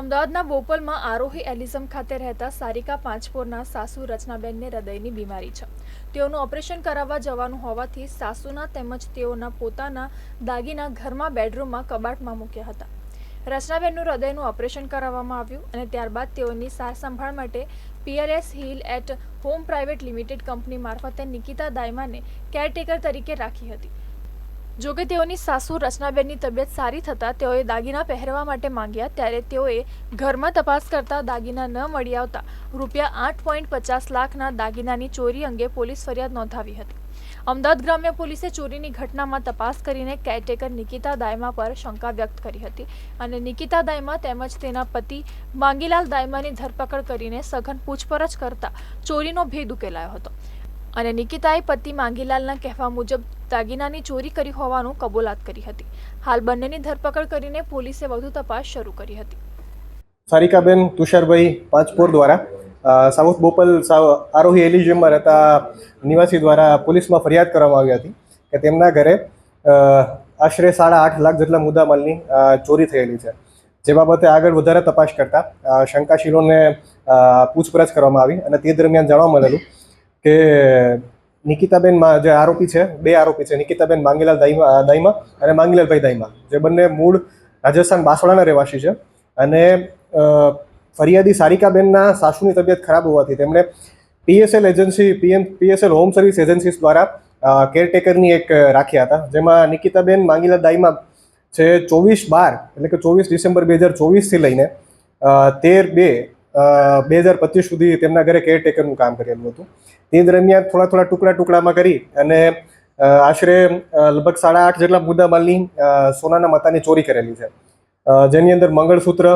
અમદાવાદના બોપલમાં આરોહી એલિઝમ ખાતે રહેતા સારિકા પાંચપોરના સાસુ રચનાબેનને હૃદયની બીમારી છે. તેઓનું ઓપરેશન કરાવવા જવાનું હોવાથી સાસુના તેમજ તેઓના પોતાના દાગીના ઘરમાં બેડરૂમમાં કબાટમાં મૂક્યા હતા. રચનાબેનનું હૃદયનું ઓપરેશન કરાવવામાં આવ્યું અને ત્યારબાદ તેઓની સાર સંભાળ માટે PRS hill at home private limited company મારફતે નિકિતા દાયમાને કેરટેકર તરીકે રાખી હતી. જોકે તેઓની સાસુ રચનાબેનની તબિયત સારી થતાં તેઓએ દાગીના પહેરવા માટે માંગ્યા ત્યારે તેઓએ ઘરમાં તપાસ કરતા દાગીના ન મળી આવતા રૂપિયા આઠ પોઈન્ટ પચાસ લાખના દાગીનાની ચોરી અંગે પોલીસ ફરિયાદ નોંધાવી હતી. અમદાવાદ ગ્રામ્ય પોલીસે ચોરીની ઘટનામાં તપાસ કરીને કેરટેકર નિકિતા દાયમા પર શંકા વ્યક્ત કરી હતી અને નિકિતા દાયમા તેમજ તેના પતિ માંગીલાલ દાયમાની ધરપકડ કરીને સઘન પૂછપરછ કરતા ચોરીનો ભેદ ઉકેલાયો હતો. અને નિકિતાએ પતિ માંગીલાલના કહેવા મુજબ દાગીનાની ચોરી કરી હોવાનું કબૂલાત કરી હતી. હાલ બંનેની ધરપકડ કરીને પોલીસે વધુ તપાસ શરૂ કરી હતી. સારિકાબેન તુષારભાઈ પાંચપોર દ્વારા સાઉથ બોપલ આરોહી એલિઝિયમમાં રહેતા નિવાસી દ્વારા પોલીસમાં ફરિયાદ કરવામાં આવી હતી કે તેમના ઘરે આશરે સાડા આઠ લાખ જેટલા મુદ્દામાલની ચોરી થયેલી છે. જે બાબતે આગળ વધારે તપાસ કરતા શંકાશીલોને પૂછપરછ કરવામાં આવી અને તે દરમિયાન જાણવા મળેલું કે નિકિતાબેન જે આરોપી છે, બે આરોપી છે, નિકિતાબેન માંગીલાલ દાઈમા દાઈમા અને માંગીલાલભાઈ દાઈમા. જે બંને મૂળ રાજસ્થાન બાસવાડાના રહેવાસી છે અને ફરિયાદી સારિકાબેનના સાસુની તબિયત ખરાબ હોવાથી તેમણે PSL agency, PM PSL home service agencies દ્વારા કેરટેકરની એક રાખ્યા હતા, જેમાં નિકિતાબેન માંગીલાલ દાઈમા છે ચોવીસ બાર એટલે કે ચોવીસ ડિસેમ્બર બે હજાર ચોવીસથી લઈને તેર બે બે હજાર પચીસ સુધી તેમના ઘરે કેરટેકરનું કામ કરેલું હતું. તે દરમિયાન થોડા થોડા ટુકડા ટુકડામાં કરી અને આશરે લગભગ સાડા આઠ જેટલા મુદ્દામાલની સોનાના મતાની ચોરી કરેલી છે. જેની અંદર મંગળસૂત્ર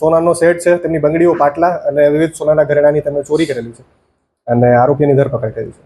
સોનાનો સેટ છે, તેમની બંગડીઓ પાટલા અને વિવિધ સોનાના ઘરેણાની તેમણે ચોરી કરેલી છે. અને આરોપીની ધરપકડ કરી છે.